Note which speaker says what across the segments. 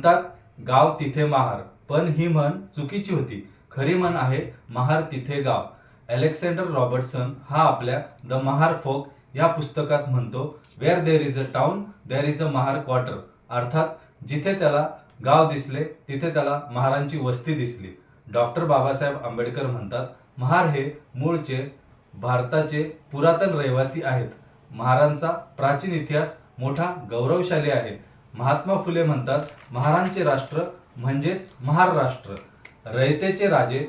Speaker 1: म्हणतात गाव तिथे महार. पण ही म्हण चुकीची होती. खरी म्हण आहे महार तिथे गाव. अलेक्झांडर रॉबर्टसन हा आपल्या द महार फोक या पुस्तकात म्हणतो where there is a town there is a Mahar quarter. अर्थात जिथे त्याला गाव दिसले तिथे त्याला महारांची वस्ती दिसली. डॉक्टर बाबासाहेब आंबेडकर म्हणतात महार हे मूळचे भारताचे पुरातन रहिवासी आहेत. महारांचा प्राचीन इतिहास मोठा गौरवशाली आहे. महात्मा फुले म्हणतात महारांचे राष्ट्र म्हणजेच महाराष्ट्र. रयतेचे राजे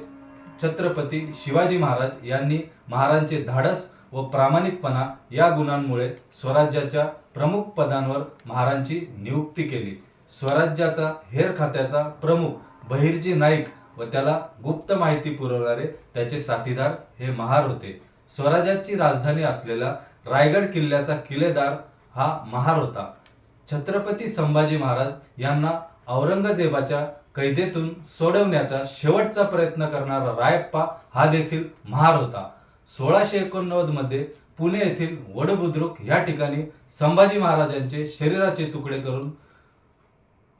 Speaker 1: छत्रपती शिवाजी महाराज यांनी महारांचे धाडस व प्रामाणिकपणा या गुणांमुळे स्वराज्याच्या प्रमुख पदांवर महारांची नियुक्ती केली. स्वराज्याचा हेर खात्याचा प्रमुख बहिर्जी नाईक व त्याला गुप्त माहिती पुरवणारे त्याचे साथीदार हे महार होते. स्वराज्याची राजधानी असलेला रायगड किल्ल्याचा किल्लेदार हा महार होता. छत्रपती संभाजी महाराज यांना औरंगजेबाच्या कैदेतून सोडवण्याचा शेवटचा प्रयत्न करणारा रायप्पा हा देखील महार होता. सोळाशे एकोणनव्वदमध्ये पुणे येथील वडबुद्रुक या ठिकाणी संभाजी महाराजांचे शरीराचे तुकडे करून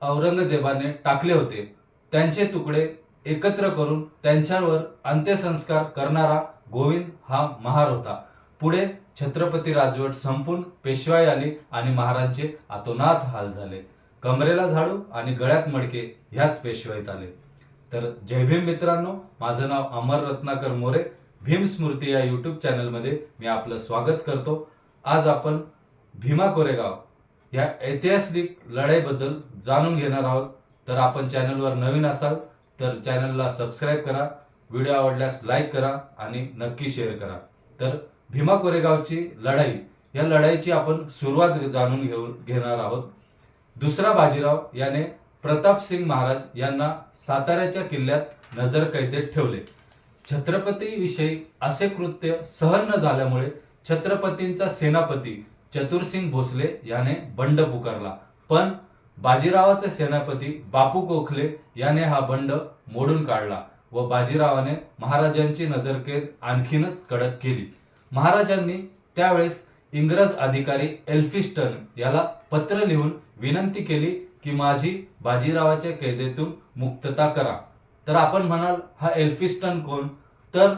Speaker 1: औरंगजेबाने टाकले होते. त्यांचे तुकडे एकत्र करून त्यांच्यावर अंत्यसंस्कार करणारा गोविंद हा महार होता. पुढे छत्रपती राजवट संपून पेशवाई आली आणि महाराजचे अतोनात हाल झाले. कमरेला झाडू आणि गळ्यात मडके ह्याच पेशवाईत आले. तर जय भीम मित्रांनो माझं नाव अमर रत्नाकर मोरे. भीम स्मृती या युट्यूब चॅनलमध्ये मी आपलं स्वागत करतो. आज आपण भीमा कोरेगाव या ऐतिहासिक लढाईबद्दल जाणून घेणार आहोत. तर आपण चॅनलवर नवीन असाल तर चॅनलला सबस्क्राईब करा. व्हिडिओ आवडल्यास लाईक करा आणि नक्की शेअर करा. तर भीमा कोरेगावची लढाई या लढाईची आपण सुरुवात जाणून घेऊ घेणार आहोत. दुसरा बाजीराव याने प्रताप सिंग महाराज यांना साताऱ्याच्या किल्ल्यात नजर कैदेत ठेवले. छत्रपतीविषयी असे कृत्य सहन न झाल्यामुळे छत्रपतींचा सेनापती चतुरसिंग भोसले याने बंड पुकारला. पण बाजीरावाचे सेनापती बापू गोखले याने हा बंड मोडून काढला व बाजीरावाने महाराजांची नजरकेद आणखीनच कडक केली. महाराजांनी त्यावेळेस इंग्रज अधिकारी एल्फिस्टन याला पत्र लिहून विनंती केली की माझी बाजीरावाच्या कैदेतून मुक्तता करा. तर आपण म्हणाल हा एल्फिस्टन कोण? तर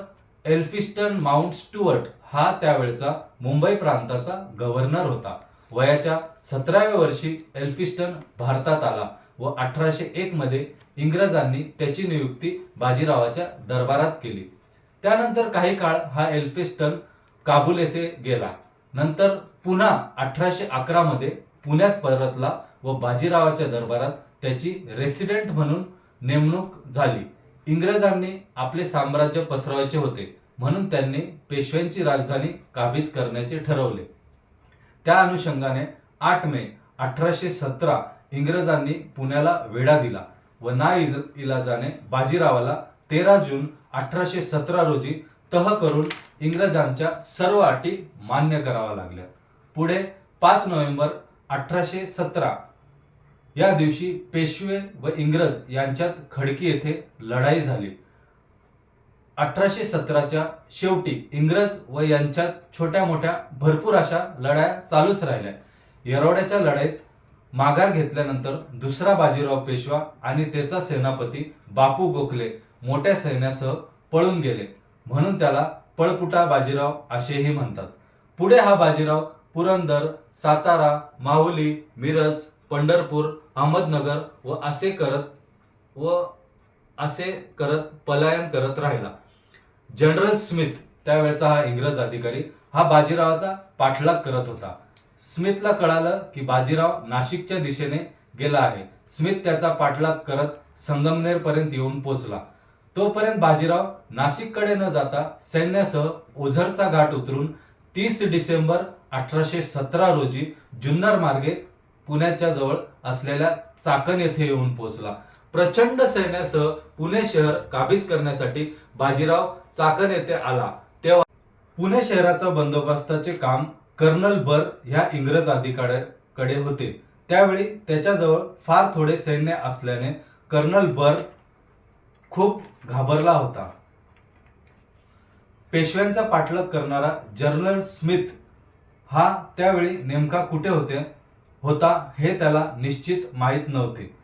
Speaker 1: एल्फिस्टन माउंट स्टुअर्ट हा त्यावेळचा मुंबई प्रांताचा गव्हर्नर होता. वयाच्या सतराव्या वर्षी एल्फिस्टन भारतात आला व अठराशे एक मध्ये इंग्रजांनी त्याची नियुक्ती बाजीरावाच्या दरबारात केली. त्यानंतर काही काळ हा एल्फिस्टन काबूल येथे गेला. नंतर पुन्हा अठराशे अकरा मध्ये पुण्यात परतला व बाजीरावाच्या दरबारात त्याची रेसिडेंट म्हणून नेमणूक झाली. इंग्रजांनी आपले साम्राज्य पसरवायचे होते म्हणून त्यांनी पेशव्यांची राजधानी काबीज करण्याचे ठरवले. त्या अनुषंगाने आठ मे अठराशे सतरा इंग्रजांनी पुण्याला वेढा दिला व ना इलाजाने बाजीरावाला तेरा जून अठराशे सतरा रोजी तह करून इंग्रजांच्या सर्व अटी मान्य कराव्या लागल्या. पुढे पाच नोव्हेंबर अठराशे सतरा या दिवशी पेशवे व इंग्रज यांच्यात खडकी येथे लढाई झाली. अठराशे सतराच्या शेवटी इंग्रज व यांच्यात छोट्या मोठ्या भरपूर अशा लढाया चालूच राहिल्या. येरवड्याच्या लढाईत माघार घेतल्यानंतर दुसरा बाजीराव पेशवा आणि त्याचा सेनापती बापू गोखले मोठ्या सैन्यासह पळून गेले. म्हणून त्याला पळपुटा बाजीराव असेही म्हणतात. पुढे हा बाजीराव पुरंदर सातारा माहुली मिरज पंढरपूर अहमदनगर व असे करत व असे करत पलायन करत राहिला. जनरल स्मिथ त्यावेळचा हा इंग्रज अधिकारी हा बाजीरावाचा पाठलाग करत होता. स्मिथला कळालं की बाजीराव नाशिकच्या दिशेने गेला आहे. स्मिथ त्याचा पाठलाग करत संगमनेर पर्यंत येऊन पोहोचला तोपर्यंत बाजीराव नाशिककडे न जाता सैन्यासह ओझरचा घाट उतरून तीस डिसेंबर अठराशे सतरा रोजी जुन्नर मार्गे पुण्याच्या जवळ असलेल्या चाकण येथे येऊन पोहोचला. प्रचंड सैन्यासह पुणे शहर काबीज करण्यासाठी बाजीराव चाकण येथे आला. तेव्हा पुणे शहराचा बंदोबस्ताचे काम कर्नल बर ह्या इंग्रज अधिकाऱ्याकडे होते. त्यावेळी त्याच्याजवळ फार थोडे सैन्य असल्याने कर्नल बर खूप घाबरला होता. पेशव्यांचा पाठलाग करणारा जनरल स्मिथ हा त्यावेळी नेमका कुठे होते होता हे त्याला निश्चित माहीत नव्हते.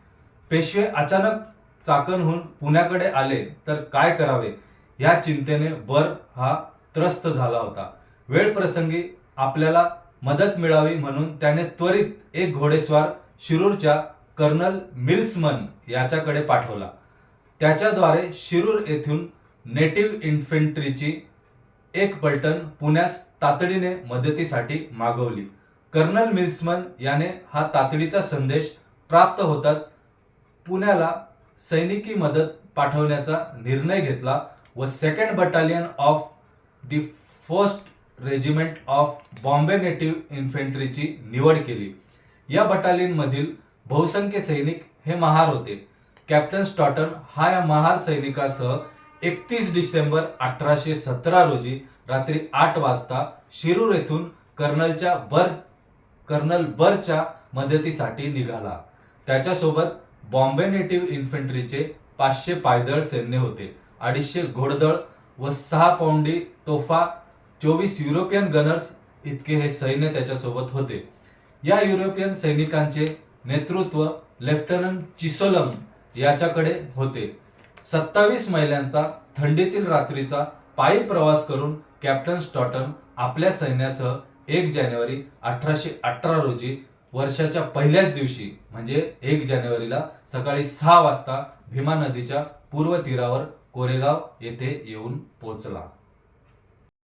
Speaker 1: पेशवे अचानक चाकणहून पुण्याकडे आले तर काय करावे? या चिंतेने बर हा त्रस्त झाला होता. वेळ प्रसंगी आपल्याला मदत मिळावी म्हणून त्याने त्वरित एक घोडेस्वार शिरूरच्या कर्नल मिल्समन याच्याकडे पाठवला. त्याच्याद्वारे शिरूर येथून नेटिव्ह इन्फेंट्रीची एक पलटण पुण्यास तातडीने मदतीसाठी मागवली. कर्नल मिल्समन याने हा तातडीचा संदेश प्राप्त होताच पुण्याला सैनिकी मदत पाठवण्याचा निर्णय घेतला व second battalion of the first regiment of Bombay native इन्फेंट्रीची निवड केली. या बटालियनमधील बहुसंख्य सैनिक हे महार होते. कॅप्टन स्टॉटन हा या महार सैनिकासह एकतीस डिसेंबर अठराशे सतरा रोजी रात्री आठ वाजता शिरूर येथून कर्नलच्या बर कर्नल बरच्या मदतीसाठी निघाला. त्याच्यासोबत बॉम्बे नेटिव्ह इन्फंट्रीचे पाचशे पायदळ सैन्य होते अडीचशे घोडदळ व सहा पौंडी तोफा चोवीस युरोपियन गनर्स इतके हे सैन्य त्याच्यासोबत होते. या युरोपियन सैनिकांचे नेतृत्व लेफ्टनंट चिसोलम याच्याकडे होते. सत्तावीस मैलांचा थंडीतील रात्रीचा पायी प्रवास करून कॅप्टन स्टॉटन आपल्या सैन्यासह एक जानेवारी अठराशे अठरा रोजी वर्षाच्या पहिल्याच दिवशी म्हणजे एक जानेवारीला सकाळी सहा वाजता भीमा नदीच्या पूर्व तीरावर कोरेगाव येथे येऊन पोहोचला.